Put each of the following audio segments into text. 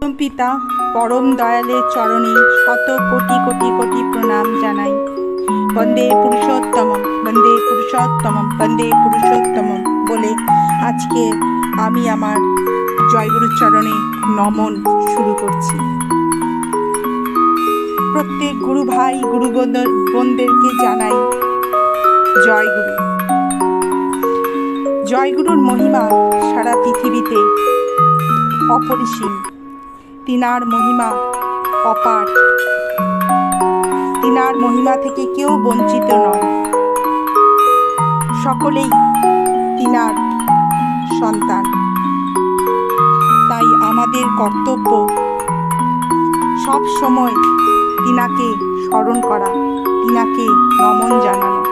পরম পিতা পরম দয়ালের চরণে শত কোটি কোটি কোটি প্রণাম জানাই। বন্দে পুরুষোত্তম বন্দে পুরুষোত্তম বন্দে পুরুষোত্তম বলে আজকে আমি আমার জয়গুরুর চরণে নমন শুরু করছি। প্রত্যেক গুরু ভাই, গুরু বোন- বোনদেরকে জানাই জয়গুরু। জয়গুরুর মহিমা সারা পৃথিবীতে অপরিসীম। তিনার মহিমা অপার। তিনার মহিমা থেকে কেউ বঞ্চিত নয়। সকলেই তিনার সন্তান। তাই আমাদের কর্তব্য সব সময় তিনাকে স্মরণ করা, তিনাকে নমন জানানো।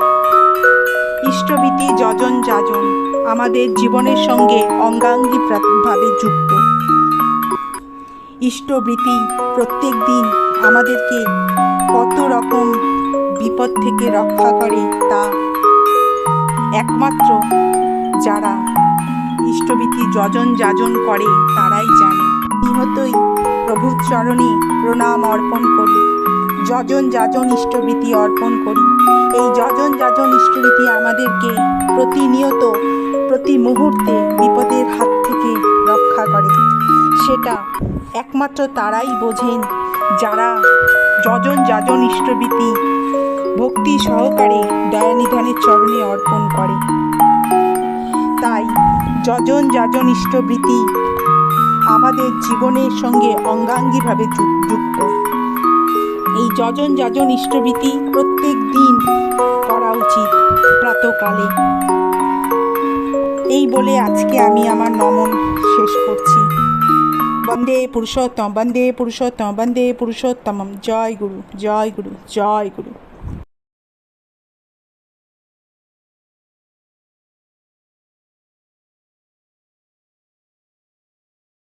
ইষ্টভীতি যজন যাজন আমাদের জীবনের সঙ্গে অঙ্গাঙ্গী ভাবে যুক্ত। ইষ্টবৃত্তি প্রত্যেক দিন আমাদেরকে কত রকম বিপদ থেকে রক্ষা করে তা একমাত্র যারা ইষ্টবৃত্তি যজন যাজন করে, তারাই জানে। নিহতই প্রভুর চরণে প্রণাম অর্পণ করি, যজন যাজন ইষ্টবৃত্তি অর্পণ করি। এই যজন যাজন ইষ্টবৃত্তি আমাদেরকে প্রতিনিয়ত, প্রতি মুহূর্তে বিপদের হাত থেকে রক্ষা করে। সেটা একমাত্র তারাই বোঝেন, যারা যজন যাজন ইষ্টবৃত্তি ভক্তি সহকারে দয়ানিধানের চরণে অর্পণ করে। তাই যজন যাজন ইষ্টবৃত্তি আমাদের জীবনের সঙ্গে অঙ্গাঙ্গিভাবে যুক্ত। এই যজন যাজন ইষ্টবৃত্তি প্রত্যেক দিন করা উচিত প্রাতকালে। এই বলে আজকে আমি আমার নমন শেষ করছি। বন্দে পুরুষোত্তম বন্দে পুরুষোত্তম বন্দে পুরুষোত্তমম জয় গুরু জয় গুরু জয় গুরু